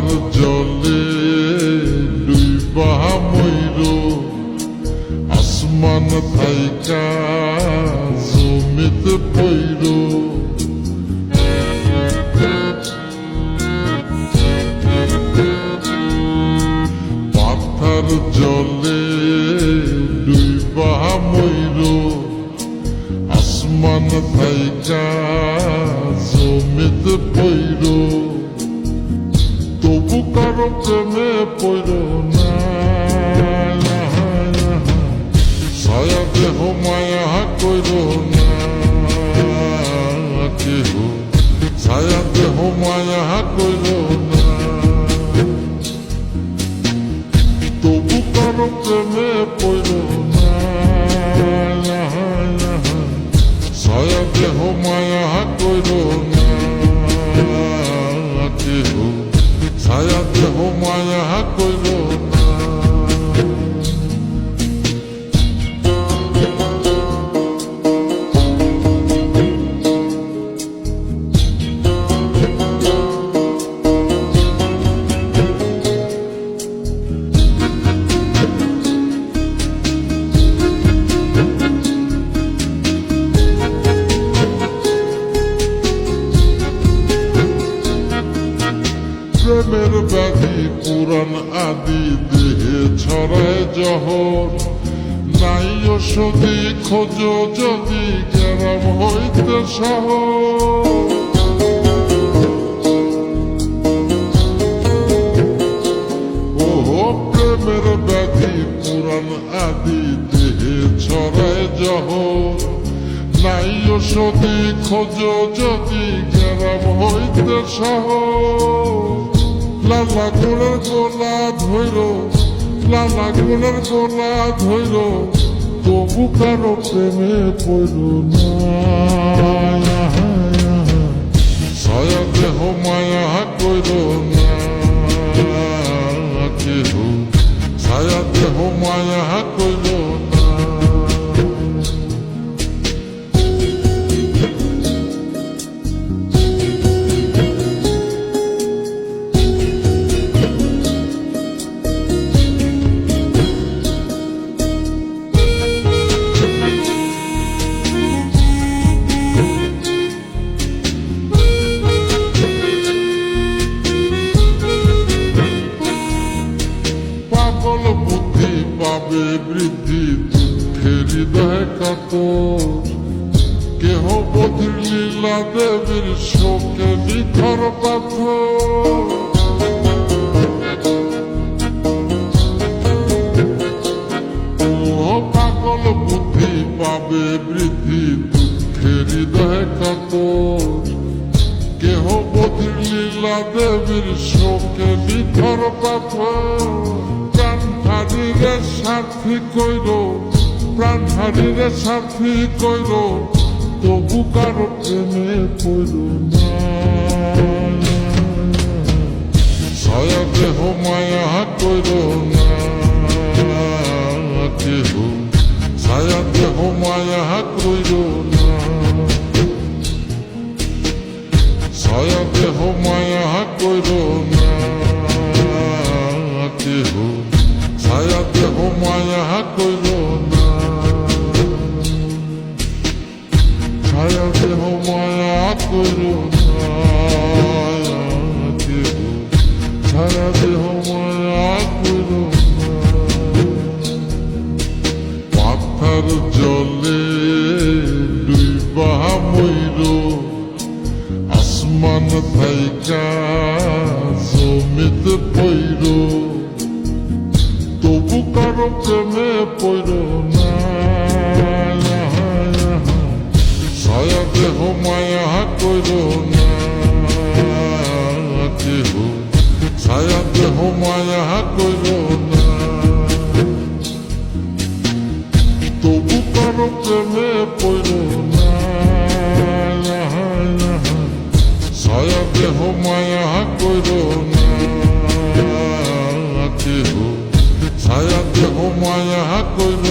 পাথার জলে ডুইবা ময়ূর। আসমান থাইকা জমিতে পৈর। পাথার জলে ডুইবা ময়ূর। আসমান থাইকা জমিতে পৈর। তবু কারও প্রেমে পৈর না ছায়া দেহ মায়া কইর না, কেহ। ছায়া দেহ মায়া কইর মায়া প্রেমের ব্যাধি পুরাণ আদি দেহে ছড়ায় জহর। নাই ওষুধি খোঁজ যদি গ্রাম হইতে ওহো, প্রেমের ব্যাধি পুরাণ আদি দেহে ছড়ায় জহর। নাই ওষুধি খোঁজ যদি গ্রাম হইতে শহর লালা গোলের গোলা ধৈর লালা গোলের গোলা ধৈর তবু কারও প্রেমে পড়ল না সয়া দেহ মায়া কইল না বধির লীলা দেবীর শোকে নিথর পাথর। পাগল বুদ্ধি পাবে বৃদ্ধি দুঃখের হৃদয় কাতর। কেহ বধির লীলা দেবীর শোকে নিথর পাথর। প্রাণ হারিরে সাথী কইর, প্রাণ হারিরে সাথী কইর। তবু কারও প্রেমে পড়ল না। ছায়া দেহ মায়া কইর না। কেহ ছায়া দেহ মায়া কইর না। ছায়া দেহ মায়া কইর না। কেহ ছায়া দেহ মায়া কইর ছায়া দেহ মায়া কইর না পাথার জলে ডুইবা ময়ূর আসমান থাইকা জমিতে পৈর তবু কারও প্রেমে পৈর না সায়া দেহ মায়া করো না দেহ সায়া দেহ মায়া করো না। তবু কারও প্রেমে পড়ো না সায়া দেহ মায়া করো না দেহ সায়া দেহ মায়া করো